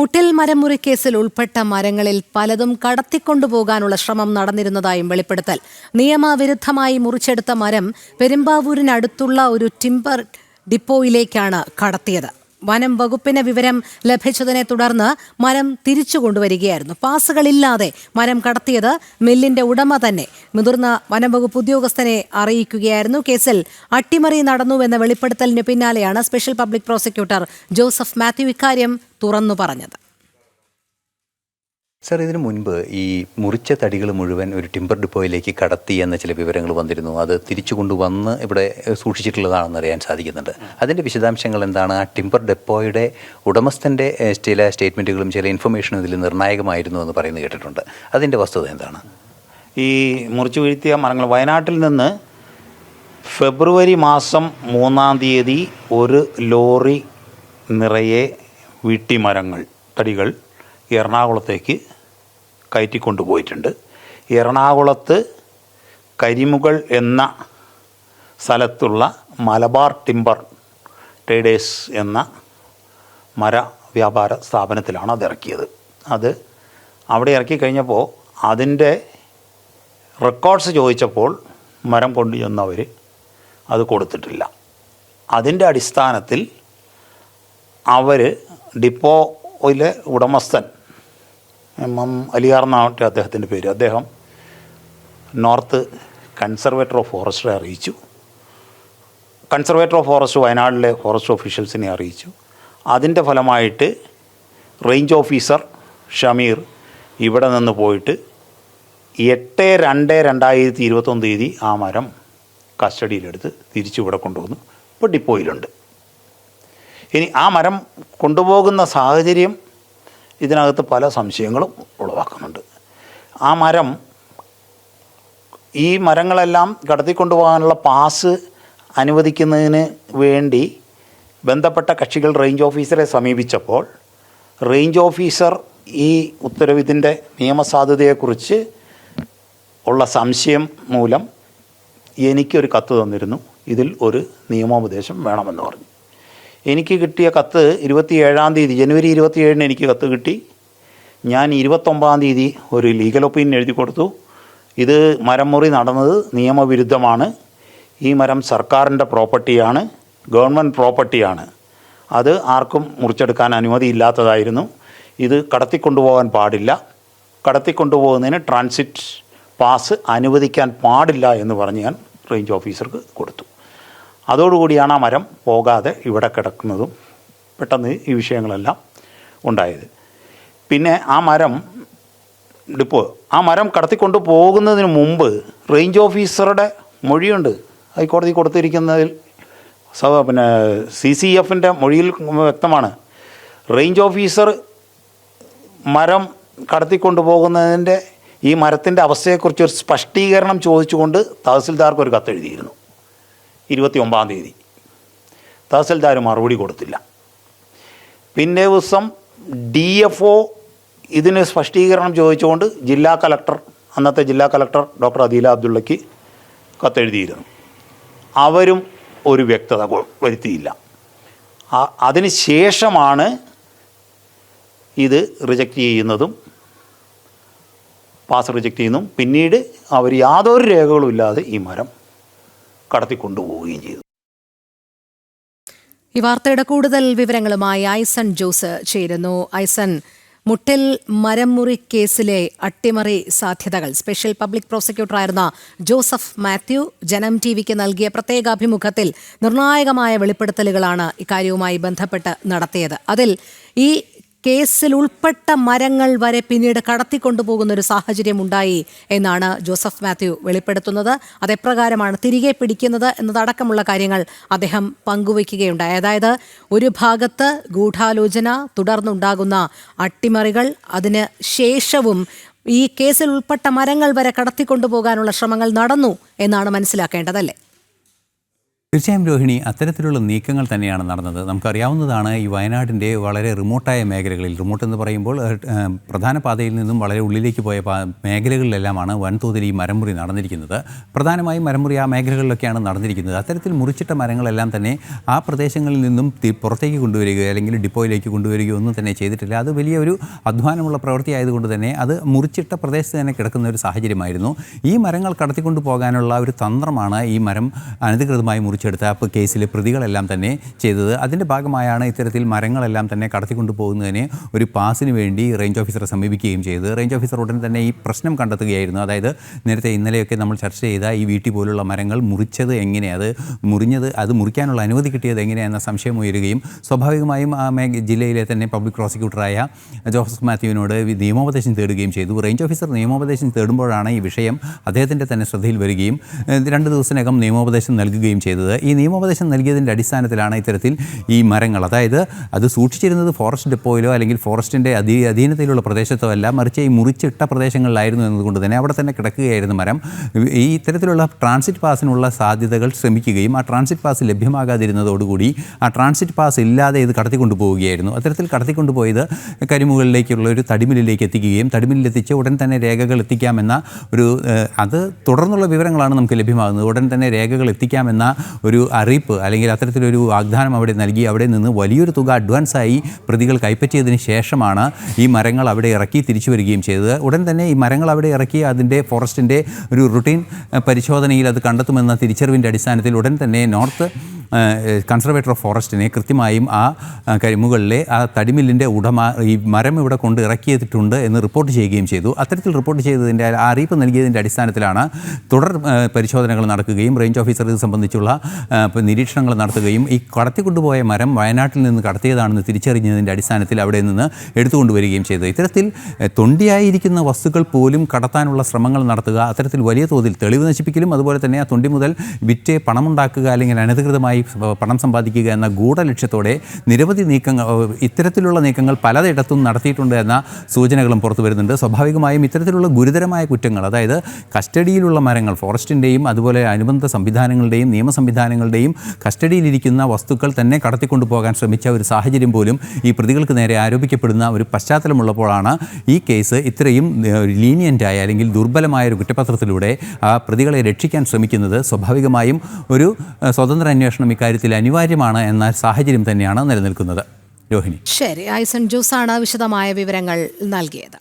മുട്ടിൽ മരമുറി കേസിൽ ഉൾപ്പെട്ട മരങ്ങളിൽ പലതും കടത്തിക്കൊണ്ടുപോകാനുള്ള ശ്രമം നടന്നിരുന്നതായും വെളിപ്പെടുത്തൽ. നിയമവിരുദ്ധമായി മുറിച്ചെടുത്ത മരം പെരുമ്പാവൂരിനടുത്തുള്ള ഒരു ടിംബർ ഡിപ്പോയിലേക്കാണ് കടത്തിയത്. വനം വകുപ്പിന് വിവരം ലഭിച്ചതിനെ തുടർന്ന് മരം തിരിച്ചു കൊണ്ടുവരികയായിരുന്നു. പാസുകളില്ലാതെ മരം കടത്തിയത് മില്ലിന്റെ ഉടമ തന്നെ. മുതിർന്ന വനം വകുപ്പ് ഉദ്യോഗസ്ഥനെ അറിയിക്കുകയായിരുന്നു. കേസിൽ അട്ടിമറി നടന്നുവെന്ന വെളിപ്പെടുത്തലിന് പിന്നാലെയാണ് special public prosecutor Joseph Mathew ഇക്കാര്യം തുറന്നു പറഞ്ഞത്. സർ ഇതിനു മുൻപ് ഈ മുറിച്ച തടികൾ മുഴുവൻ ഒരു ടിമ്പർ ഡിപ്പോയിലേക്ക് കടത്തി എന്ന ചില വിവരങ്ങൾ വന്നിരുന്നു. അത് തിരിച്ചു കൊണ്ടുവന്ന് ഇവിടെ സൂക്ഷിച്ചിട്ടുള്ളതാണെന്ന് അറിയാൻ സാധിക്കുന്നുണ്ട്. അതിന്റെ വിശദാംശങ്ങൾ എന്താണ്? ആ ടിമ്പർ ഡെപ്പോയുടെ ഉടമസ്ഥന്റെ ചില സ്റ്റേറ്റ്മെന്റുകളും ചില ഇൻഫർമേഷനും ഇതിൽ നിർണായകമായിരുന്നു എന്ന് പറയുന്നത് കേട്ടിട്ടുണ്ട്. അതിന്റെ വസ്തുത എന്താണ്? ഈ മുറിച്ചു വീഴ്ത്തിയ മരങ്ങൾ വയനാട്ടിൽ നിന്ന് ഫെബ്രുവരി മാസം മൂന്നാം തീയതി ഒരു ലോറി നിറയെ വീട്ടിമരങ്ങൾ തടികൾ എറണാകുളത്തേക്ക് കയറ്റിക്കൊണ്ടുപോയിട്ടുണ്ട്. എറണാകുളത്ത് കരിമുകൾ എന്ന സ്ഥലത്തുള്ള മലബാർ ടിമ്പർ ട്രേഡേഴ്സ് എന്ന മര വ്യാപാര സ്ഥാപനത്തിലാണ് അത് ഇറക്കിയത്. അത് അവിടെ ഇറക്കി കഴിഞ്ഞപ്പോൾ അതിന്റെ റെക്കോർഡ്സ് ചോദിച്ചപ്പോൾ മരം കൊണ്ടുചെന്നവർ അത് കൊടുത്തിട്ടില്ല. അതിന്റെ അടിസ്ഥാനത്തിൽ അവർ ഡിപ്പോയിലെ ഉടമസ്ഥൻ എം എം അലിയാർ എന്നാവട്ടെ അദ്ദേഹത്തിന്റെ പേര്. അദ്ദേഹം നോർത്ത് കൺസർവേറ്റർ ഓഫ് ഫോറസ്റ്റിനെ അറിയിച്ചു. കൺസർവേറ്റർ ഓഫ് ഫോറസ്റ്റ് വയനാട്ടിലെ ഫോറസ്റ്റ് ഓഫീഷ്യൽസിനെ അറിയിച്ചു. അതിന്റെ ഫലമായിട്ട് റേഞ്ച് ഓഫീസർ ഷമീർ ഇവിടെ നിന്ന് പോയിട്ട് എട്ട് രണ്ട് രണ്ടായിരത്തി ഇരുപത്തൊന്ന് തീയതി ആ മരം കസ്റ്റഡിയിലെടുത്ത് തിരിച്ചു ഇവിടെ കൊണ്ടുവന്നു. ഇപ്പോൾ ഡിപ്പോയിലുണ്ട്. ഇനി ആ മരം കൊണ്ടുപോകുന്ന സാഹചര്യം ഇതിനകത്ത് പല സംശയങ്ങളും ഉളവാക്കുന്നുണ്ട്. ആ മരം ഈ മരങ്ങളെല്ലാം കടത്തിക്കൊണ്ടുപോകാനുള്ള പാസ് അനുവദിക്കുന്നതിന് വേണ്ടി ബന്ധപ്പെട്ട കക്ഷികൾ റേഞ്ച് ഓഫീസറെ സമീപിച്ചപ്പോൾ റേഞ്ച് ഓഫീസർ ഈ ഉത്തരവിധിന്റെ നിയമസാധുതയെക്കുറിച്ച് ഉള്ള സംശയം മൂലം എനിക്കൊരു കത്ത് തന്നിരുന്നു. ഇതിൽ ഒരു നിയമോപദേശം വേണമെന്ന് പറഞ്ഞു. എനിക്ക് കിട്ടിയ കത്ത് ഇരുപത്തി ഏഴാം തീയതി ജനുവരി ഇരുപത്തിയേഴിന് എനിക്ക് കത്ത് കിട്ടി. ഞാൻ ഇരുപത്തൊമ്പതാം തീയതി ഒരു ലീഗൽ ഒപ്പീനിയൻ എഴുതി കൊടുത്തു. ഇത് മരം മുറി നടന്നത് നിയമവിരുദ്ധമാണ്. ഈ മരം സർക്കാരിന്റെ പ്രോപ്പർട്ടിയാണ് ഗവൺമെന്റ് പ്രോപ്പർട്ടിയാണ്. അത് ആർക്കും മുറിച്ചെടുക്കാൻ അനുമതിയില്ലാത്തതായിരുന്നു ഇത് കടത്തിക്കൊണ്ടുപോകാൻ പാടില്ല. കടത്തിക്കൊണ്ടുപോകുന്നതിന് ട്രാൻസിറ്റ് പാസ് അനുവദിക്കാൻ പാടില്ല എന്ന് പറഞ്ഞ് ഞാൻ റേഞ്ച് ഓഫീസർക്ക് കൊടുത്തു. അതോടുകൂടിയാണ് ആ മരം പോകാതെ ഇവിടെ കിടക്കുന്നതും പെട്ടെന്ന് ഈ വിഷയങ്ങളെല്ലാം ഉണ്ടായത്. പിന്നെ ആ മരം ഡിപ്പോ ആ മരം കടത്തിക്കൊണ്ട് പോകുന്നതിന് മുമ്പ് റേഞ്ച് ഓഫീസറുടെ മൊഴിയുണ്ട്. ഹൈക്കോടതി കൊടുത്തിരിക്കുന്നതിൽ പിന്നെ സി സി എഫിന്റെ മൊഴിയിൽ വ്യക്തമാണ്. റേഞ്ച് ഓഫീസർ മരം കടത്തിക്കൊണ്ട് പോകുന്നതിന്റെ ഈ മരത്തിന്റെ അവസ്ഥയെക്കുറിച്ച് ഒരു സ്പഷ്ടീകരണം ചോദിച്ചുകൊണ്ട് തഹസിൽദാർക്ക് ഒരു കത്തെഴുതിയിരുന്നു. ഇരുപത്തി ഒമ്പതാം തീയതി. തഹസിൽദാർ മറുപടി കൊടുത്തില്ല. പിന്നെ ദിവസം ഡി എഫ് ഒ ഇതിന് സ്പഷ്ടീകരണം ചോദിച്ചുകൊണ്ട് ജില്ലാ കലക്ടർ അന്നത്തെ ജില്ലാ കലക്ടർ ഡോക്ടർ അദീല അബ്ദുള്ളയ്ക്ക് കത്തെഴുതിയിരുന്നു. അവരും ഒരു വ്യക്തത വരുത്തിയില്ല. അതിന് ശേഷമാണ് ഇത് റിജക്റ്റ് ചെയ്യുന്നതും പാസ് റിജക്റ്റ് ചെയ്യുന്നതും. പിന്നീട് അവർ യാതൊരു രേഖകളും ഇല്ലാതെ ഈ മരം കടത്തിക്കൊണ്ടുപോവുകയും ചെയ്തു. ഈ വാർത്തയുടെ കൂടുതൽ വിവരങ്ങളുമായി ഐസൺ ജോസ് ചേരുന്നു. ഐസൺ മുട്ടിൽ മരംമുറി കേസിലെ അട്ടിമറി സാധ്യതകൾ. സ്പെഷ്യൽ പബ്ലിക് പ്രോസിക്യൂട്ടറായിരുന്ന ജോസഫ് മാത്യു ജനം ടി വിക്ക് നൽകിയ പ്രത്യേക അഭിമുഖത്തിൽ നിർണായകമായ വെളിപ്പെടുത്തലുകളാണ് ഇക്കാര്യവുമായി ബന്ധപ്പെട്ട് നടത്തിയത്. അതിൽ ഈ കേസിൽ ഉൾപ്പെട്ട മരങ്ങൾ വരെ പിന്നീട് കടത്തിക്കൊണ്ടുപോകുന്ന ഒരു സാഹചര്യം ഉണ്ടായി എന്നാണ് ജോസഫ് മാത്യു വെളിപ്പെടുത്തുന്നത്. അതെപ്രകാരമാണ് തിരികെ പിടിക്കുന്നത് എന്നതടക്കമുള്ള കാര്യങ്ങൾ അദ്ദേഹം പങ്കുവയ്ക്കുകയുണ്ടായി. അതായത് ഒരു ഭാഗത്ത് ഗൂഢാലോചന തുടർന്നുണ്ടാകുന്ന അട്ടിമറികൾ അതിന് ശേഷവും ഈ കേസിൽ ഉൾപ്പെട്ട മരങ്ങൾ വരെ കടത്തിക്കൊണ്ടുപോകാനുള്ള ശ്രമങ്ങൾ നടന്നു എന്നാണ് മനസ്സിലാക്കേണ്ടതല്ലേ? തീർച്ചയായും രോഹിണി അത്തരത്തിലുള്ള നീക്കങ്ങൾ തന്നെയാണ് നടന്നത്. നമുക്കറിയാവുന്നതാണ് ഈ വയനാടിന്റെ വളരെ റിമോട്ടായ മേഖലകളിൽ. റിമോട്ട് എന്ന് പറയുമ്പോൾ പ്രധാന പാതയിൽ നിന്നും വളരെ ഉള്ളിലേക്ക് പോയ മേഖലകളിലെല്ലാമാണ് വൻതോതിൽ ഈ മരമുറി നടന്നിരിക്കുന്നത്. പ്രധാനമായും മരമുറി ആ മേഖലകളിലൊക്കെയാണ് നടന്നിരിക്കുന്നത്. അത്തരത്തിൽ മുറിച്ചിട്ട മരങ്ങളെല്ലാം തന്നെ ആ പ്രദേശങ്ങളിൽ നിന്നും പുറത്തേക്ക് കൊണ്ടുവരികയോ അല്ലെങ്കിൽ ഡിപ്പോയിലേക്ക് കൊണ്ടുവരികയോ ഒന്നും തന്നെ ചെയ്തിട്ടില്ല. അത് വലിയൊരു അധ്വാനമുള്ള പ്രവൃത്തി ആയതുകൊണ്ട് തന്നെ അത് മുറിച്ചിട്ട പ്രദേശത്ത് തന്നെ കിടക്കുന്ന ഒരു സാഹചര്യമായിരുന്നു. ഈ മരങ്ങൾ കടത്തിക്കൊണ്ടു പോകാനുള്ള ഒരു തന്ത്രമാണ് ഈ മരം അനധികൃതമായി മുറിച്ചെടുത്ത അപ്പോൾ കേസിലെ പ്രതികളെല്ലാം തന്നെ ചെയ്തത്. അതിന്റെ ഭാഗമായാണ് ഇത്തരത്തിൽ മരങ്ങളെല്ലാം തന്നെ കടത്തിക്കൊണ്ടു പോകുന്നതിന് ഒരു പാസിന് വേണ്ടി റേഞ്ച് ഓഫീസറെ സമീപിക്കുകയും ചെയ്തത്. റേഞ്ച് ഓഫീസർ ഉടൻ തന്നെ ഈ പ്രശ്നം കണ്ടെത്തുകയായിരുന്നു. അതായത് നേരത്തെ ഇന്നലെയൊക്കെ നമ്മൾ ചർച്ച ചെയ്ത ഈ വീട്ടിൽ പോലുള്ള മരങ്ങൾ മുറിച്ചത് എങ്ങനെ അത് മുറിഞ്ഞത് അത് മുറിക്കാനുള്ള അനുമതി കിട്ടിയത് എങ്ങനെയെന്ന സംശയം ഉയരുകയും സ്വാഭാവികമായും ആ മേ ജില്ലയിലെ തന്നെ പബ്ലിക് പ്രോസിക്യൂട്ടറായ ജോസഫ് മാത്യുവിനോട് നിയമോപദേശം തേടുകയും ചെയ്തു. റേഞ്ച് ഓഫീസർ നിയമോപദേശം തേടുമ്പോഴാണ് ഈ വിഷയം അദ്ദേഹത്തിന്റെ തന്നെ ശ്രദ്ധയിൽ വരികയും രണ്ട് ദിവസത്തിനകം നിയമോപദേശം നൽകുകയും ചെയ്തത്. ഈ നിയമോപദേശം നൽകിയതിന്റെ അടിസ്ഥാനത്തിലാണ് ഇത്തരത്തിൽ ഈ മരങ്ങൾ. അതായത് അത് സൂക്ഷിച്ചിരുന്നത് ഫോറസ്റ്റ് ഡെപ്പോയിലോ അല്ലെങ്കിൽ ഫോറസ്റ്റിന്റെ അധീ അധീനതയിലുള്ള പ്രദേശത്തോ അല്ല മറിച്ച് ഈ മുറിച്ചിട്ട പ്രദേശങ്ങളിലായിരുന്നു എന്നതുകൊണ്ട് തന്നെ അവിടെ തന്നെ കിടക്കുകയായിരുന്നു മരം. ഈ ഇത്തരത്തിലുള്ള ട്രാൻസിറ്റ് പാസിനുള്ള സാധ്യതകൾ ശ്രമിക്കുകയും ആ ട്രാൻസിറ്റ് പാസ് ലഭ്യമാകാതിരുന്നതോടുകൂടി ആ ട്രാൻസിറ്റ് പാസ് ഇല്ലാതെ ഇത് കടത്തിക്കൊണ്ടു പോവുകയായിരുന്നു അത്തരത്തിൽ കടത്തിക്കൊണ്ടുപോയത് കരിമുകളിലേക്കുള്ള ഒരു തടിമില്ലിലേക്ക് എത്തിക്കുകയും തടിമില്ലിൽ എത്തിച്ച് ഉടൻ തന്നെ രേഖകൾ എത്തിക്കാമെന്ന ഒരു അത് തുടർന്നുള്ള വിവരങ്ങളാണ് നമുക്ക് ലഭ്യമാകുന്നത്. ഉടൻ തന്നെ രേഖകൾ എത്തിക്കാമെന്ന ഒരു അറിയിപ്പ് അല്ലെങ്കിൽ അത്തരത്തിലൊരു വാഗ്ദാനം അവിടെ നൽകി അവിടെ നിന്ന് വലിയൊരു തുക അഡ്വാൻസായി പ്രതികൾ കൈപ്പറ്റിയതിന് ശേഷമാണ് ഈ മരങ്ങൾ അവിടെ ഇറക്കി തിരിച്ചു വരികയും ചെയ്തത്. ഉടൻ തന്നെ ഈ മരങ്ങൾ അവിടെ ഇറക്കി അതിന്റെ ഫോറസ്റ്റിന്റെ ഒരു റുട്ടീൻ പരിശോധനയിൽ അത് കണ്ടെത്തുമെന്ന തിരിച്ചറിവിന്റെ അടിസ്ഥാനത്തിൽ ഉടൻ തന്നെ നോർത്ത് കൺസർവേറ്റർ ഓഫ് ഫോറസ്റ്റിനെ കൃത്യമായും ആ കരിമുകളിലെ ആ തടിമില്ലിന്റെ ഉടമ ഈ മരം ഇവിടെ കൊണ്ട് ഇറക്കിയിട്ടുണ്ട് എന്ന് റിപ്പോർട്ട് ചെയ്യുകയും ചെയ്തു. അത്തരത്തിൽ റിപ്പോർട്ട് ചെയ്തതിന്റെ ആ അറിയിപ്പ് നൽകിയതിന്റെ അടിസ്ഥാനത്തിലാണ് തുടർ പരിശോധനകൾ നടക്കുകയും റേഞ്ച് ഓഫീസർ ഇത് സംബന്ധിച്ചുള്ള നിരീക്ഷണങ്ങൾ നടത്തുകയും ഈ കടത്തിക്കൊണ്ടുപോയ മരം വയനാട്ടിൽ നിന്ന് കടത്തിയതാണെന്ന് തിരിച്ചറിഞ്ഞതിന്റെ അടിസ്ഥാനത്തിൽ അവിടെ നിന്ന് എടുത്തുകൊണ്ടുവരികയും ചെയ്തു. ഇത്തരത്തിൽ തൊണ്ടിയായിരിക്കുന്ന വസ്തുക്കൾ പോലും കടത്താനുള്ള ശ്രമങ്ങൾ നടത്തുക അത്തരത്തിൽ വലിയ തോതിൽ തെളിവ് നശിപ്പിക്കലും അതുപോലെ തന്നെ ആ തൊണ്ടി മുതൽ വിറ്റ് പണമുണ്ടാക്കുക അല്ലെങ്കിൽ അനധികൃതമായി സ- പണം സമ്പാദിക്കുക എന്ന ഗൂഢലക്ഷ്യത്തോടെ നിരവധി നീക്കങ്ങൾ ഇത്തരത്തിലുള്ള നീക്കങ്ങൾ പലയിടത്തും നടത്തിയിട്ടുണ്ട് എന്ന സൂചനകളും പുറത്തു വരുന്നുണ്ട്. സ്വാഭാവികമായും ഇത്തരത്തിലുള്ള ഗുരുതരമായ കുറ്റങ്ങൾ അതായത് കസ്റ്റഡിയിലുള്ള മരങ്ങൾ ഫോറസ്റ്റിന്റെയും അതുപോലെ അനുബന്ധ സംവിധാനങ്ങളുടെയും നിയമ സംവിധാനങ്ങളുടെയും കസ്റ്റഡിയിലിരിക്കുന്ന വസ്തുക്കൾ തന്നെ കടത്തിക്കൊണ്ടു പോകാൻ ശ്രമിച്ച ഒരു സാഹചര്യം പോലും ഈ പ്രതികൾക്ക് നേരെ ആരോപിക്കപ്പെടുന്ന ഒരു പശ്ചാത്തലമുള്ളപ്പോഴാണ് ഈ കേസ് ഇത്രയും ലീനിയന്റായ അല്ലെങ്കിൽ ദുർബലമായ ഒരു കുറ്റപത്രത്തിലൂടെ ആ പ്രതികളെ രക്ഷിക്കാൻ ശ്രമിക്കുന്നത്. സ്വാഭാവികമായും ഒരു സ്വതന്ത്ര അന്വേഷണം ഇക്കാര്യത്തിൽ അനിവാര്യമാണ് എന്ന സാഹചര്യം തന്നെയാണ് നിലനിൽക്കുന്നത്. രോഹിണി. ശരി ഐസൺ ജോസാണ് വിശദമായ വിവരങ്ങൾ നൽകിയത്.